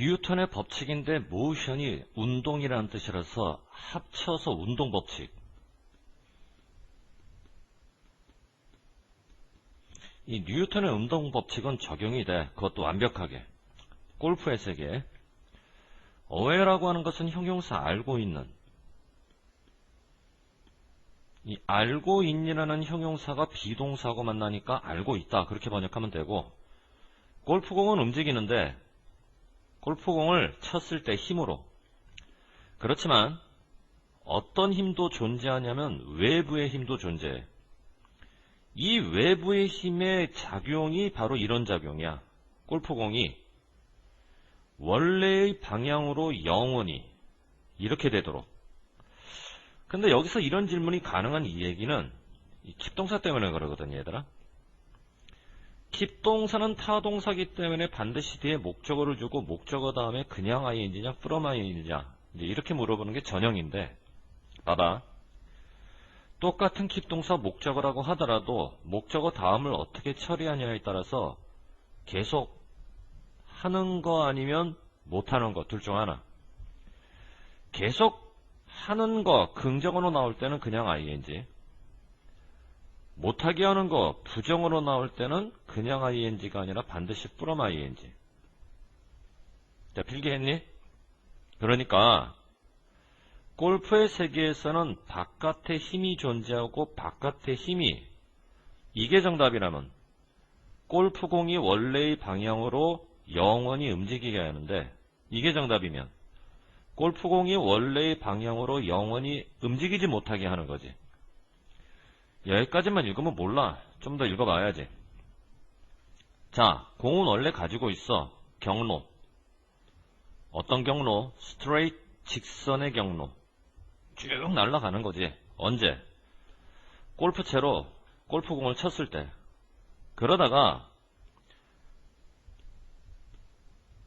뉴턴의 법칙인데 모션이 운동이라는 뜻이라서 합쳐서 운동 법칙. 이 뉴턴의 운동 법칙은 적용이 돼. 그것도 완벽하게. 골프의 세계. 어웨라고 하는 것은 형용사 알고 있는. 이 알고 있니라는 형용사가 비동사하고 만나니까 알고 있다. 그렇게 번역하면 되고 골프공은 움직이는데 골프공을 쳤을 때 힘으로 그렇지만 어떤 힘도 존재하냐면 외부의 힘도 존재해. 이 외부의 힘의 작용이 바로 이런 작용이야. 골프공이 원래의 방향으로 영원히 이렇게 되도록. 근데 여기서 이런 질문이 가능한 이 얘기는 이 킵동사 때문에 그러거든, 얘들아. 킵동사는 타동사기 때문에 반드시 뒤에 목적어를 주고 목적어 다음에 그냥 ing냐, from ing냐 이렇게 물어보는 게 전형인데 봐봐. 똑같은 킵동사 목적어라고 하더라도 목적어 다음을 어떻게 처리하냐에 따라서 계속 하는 거 아니면 못하는 거 둘 중 하나. 계속 하는 거 긍정어로 나올 때는 그냥 ing. 못하게 하는 거 부정어로 나올 때는 그냥 ing가 아니라 반드시 from ing. 자, 필기했니? 그러니까 골프의 세계에서는 바깥에 힘이 존재하고 바깥의 힘이 이게 정답이라면 골프공이 원래의 방향으로 영원히 움직이게 하는데 이게 정답이면 골프공이 원래의 방향으로 영원히 움직이지 못하게 하는 거지. 여기까지만 읽으면 몰라. 좀 더 읽어봐야지. 자, 공은 원래 가지고 있어. 경로. 어떤 경로? 스트레이트 직선의 경로. 쭉 날아가는 거지. 언제? 골프채로 골프공을 쳤을 때. 그러다가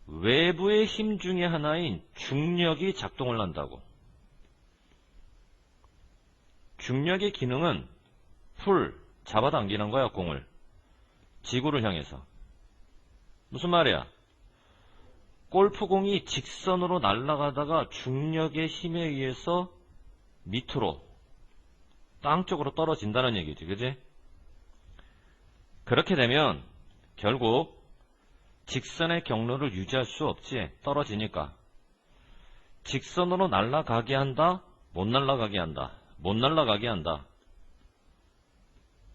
외부의 힘 중에 하나인 중력이 작동을 한다고. 중력의 기능은 풀, 잡아당기는 거야, 공을. 지구를 향해서. 무슨 말이야? 골프공이 직선으로 날아가다가 중력의 힘에 의해서 밑으로 땅 쪽으로 떨어진다는 얘기지, 그지? 그렇게 되면 결국 직선의 경로를 유지할 수 없지, 떨어지니까. 직선으로 날아가게 한다, 못 날아가게 한다, 못 날아가게 한다.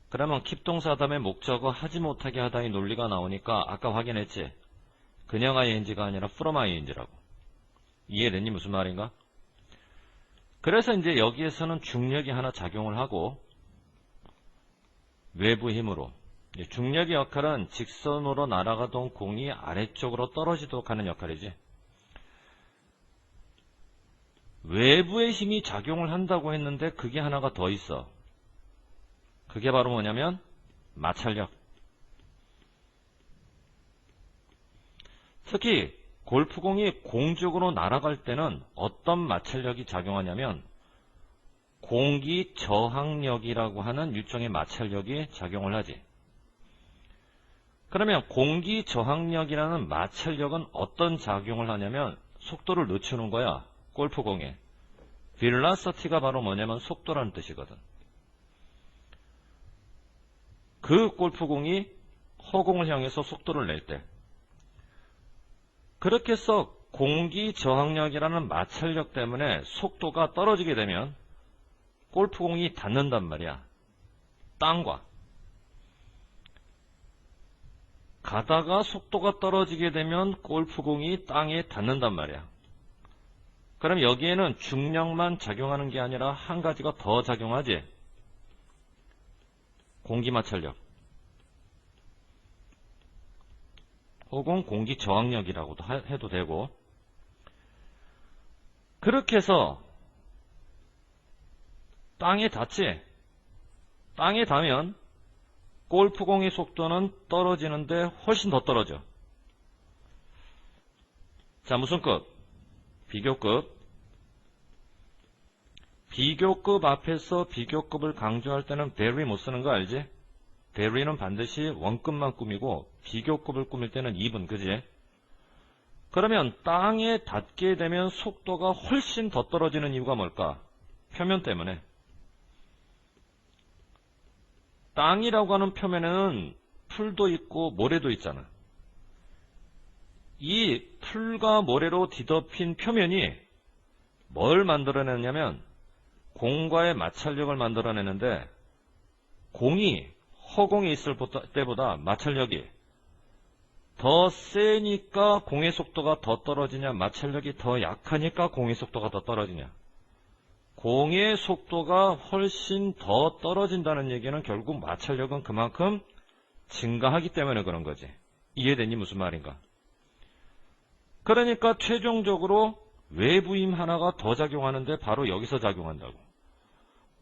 그러면 킵동사 다음에 목적어 하지 못하게 하다의 논리가 나오니까 아까 확인했지? 그냥 ing가 아니라 from ing라고. 이해됐니? 무슨 말인가? 그래서 이제 여기에서는 중력이 하나 작용을 하고 외부 힘으로 중력의 역할은 직선으로 날아가던 공이 아래쪽으로 떨어지도록 하는 역할이지. 외부의 힘이 작용을 한다고 했는데 그게 하나가 더 있어. 그게 바로 뭐냐면 마찰력. 특히 골프공이 공중으로 날아갈 때는 어떤 마찰력이 작용하냐면 공기 저항력이라고 하는 일종의 마찰력이 작용을 하지. 그러면 공기 저항력이라는 마찰력은 어떤 작용을 하냐면 속도를 늦추는 거야. 골프공에. 빌라서티가 바로 뭐냐면 속도라는 뜻이거든. 그 골프공이 허공을 향해서 속도를 낼 때. 그렇게 해서 공기 저항력이라는 마찰력 때문에 속도가 떨어지게 되면 골프공이 닿는단 말이야. 땅과. 가다가 속도가 떨어지게 되면 골프공이 땅에 닿는단 말이야. 그럼 여기에는 중력만 작용하는 게 아니라 한 가지가 더 작용하지. 공기 마찰력. 혹은 공기 저항력이라고도 해도 되고 그렇게 해서 땅에 닿지 땅에 닿으면 골프공의 속도는 떨어지는데 훨씬 더 떨어져. 자, 무슨 급? 비교급. 비교급 앞에서 비교급을 강조할 때는 very 못 쓰는 거 알지? very는 반드시 원급만 꾸미고 비교급을 꾸밀 때는 2분, 그지? 그러면 땅에 닿게 되면 속도가 훨씬 더 떨어지는 이유가 뭘까? 표면 때문에. 땅이라고 하는 표면에는 풀도 있고 모래도 있잖아. 이 풀과 모래로 뒤덮인 표면이 뭘 만들어내냐면 공과의 마찰력을 만들어내는데 공이 허공에 있을 때보다 마찰력이 더 세니까 공의 속도가 더 떨어지냐 마찰력이 더 약하니까 공의 속도가 더 떨어지냐. 공의 속도가 훨씬 더 떨어진다는 얘기는 결국 마찰력은 그만큼 증가하기 때문에 그런 거지. 이해되니? 무슨 말인가? 그러니까 최종적으로 외부 힘 하나가 더 작용하는데 바로 여기서 작용한다고.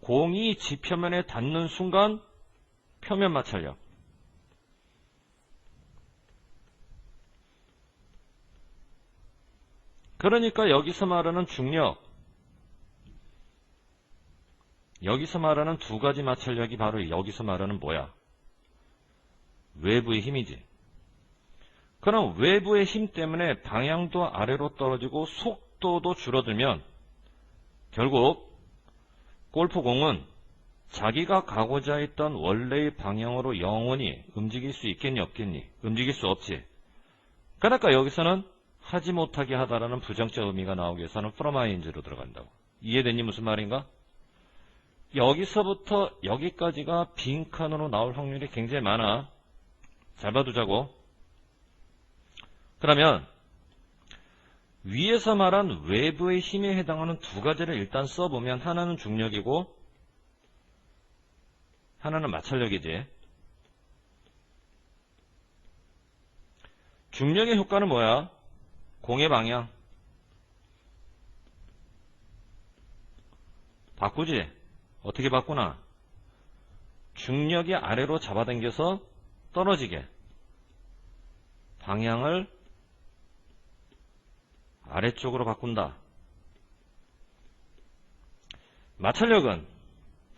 공이 지표면에 닿는 순간 표면 마찰력. 그러니까 여기서 말하는 중력, 여기서 말하는 두 가지 마찰력이 바로 여기서 말하는 뭐야? 외부의 힘이지. 그럼 외부의 힘 때문에 방향도 아래로 떨어지고 속도도 줄어들면 결국 골프공은 자기가 가고자 했던 원래의 방향으로 영원히 움직일 수 있겠니 없겠니? 움직일 수 없지. 그러니까 여기서는 하지 못하게 하다라는 부정적 의미가 나오기 위해서는 프로마인즈로 들어간다고. 이해되니 무슨 말인가? 여기서부터 여기까지가 빈칸으로 나올 확률이 굉장히 많아. 잘 봐두자고. 그러면 위에서 말한 외부의 힘에 해당하는 두 가지를 일단 써보면 하나는 중력이고 하나는 마찰력이지. 중력의 효과는 뭐야? 공의 방향. 바꾸지? 어떻게 바꾸나? 중력이 아래로 잡아당겨서 떨어지게. 방향을 아래쪽으로 바꾼다. 마찰력은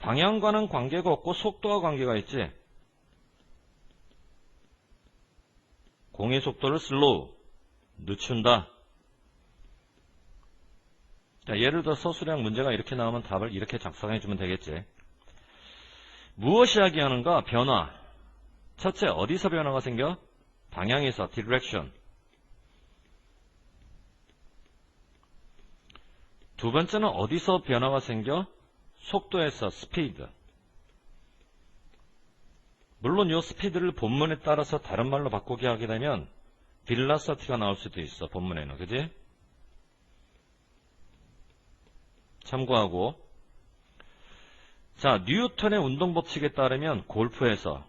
방향과는 관계가 없고 속도와 관계가 있지. 공의 속도를 슬로우, 늦춘다. 자, 예를 들어 서술형 문제가 이렇게 나오면 답을 이렇게 작성해 주면 되겠지. 무엇이 야기하는가? 변화. 첫째, 어디서 변화가 생겨? 방향에서, direction. 두 번째는 어디서 변화가 생겨? 속도에서 스피드. 물론 이 스피드를 본문에 따라서 다른 말로 바꾸게 하게 되면 빌라서티가 나올 수도 있어. 본문에는. 그지? 참고하고 자 뉴턴의 운동 법칙에 따르면 골프에서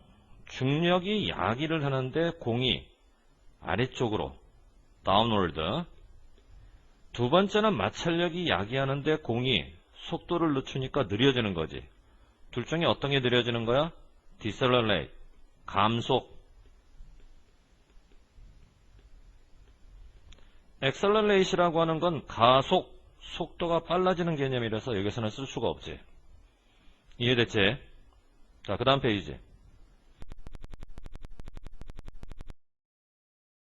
중력이 야기를 하는데 공이 아래쪽으로 다운월드 두 번째는 마찰력이 야기하는데 공이 속도를 늦추니까 느려지는 거지. 둘 중에 어떤 게 느려지는 거야? decelerate, 감속. accelerate이라고 하는 건 가속, 속도가 빨라지는 개념이라서 여기서는 쓸 수가 없지. 이해됐지? 자, 그 다음 페이지.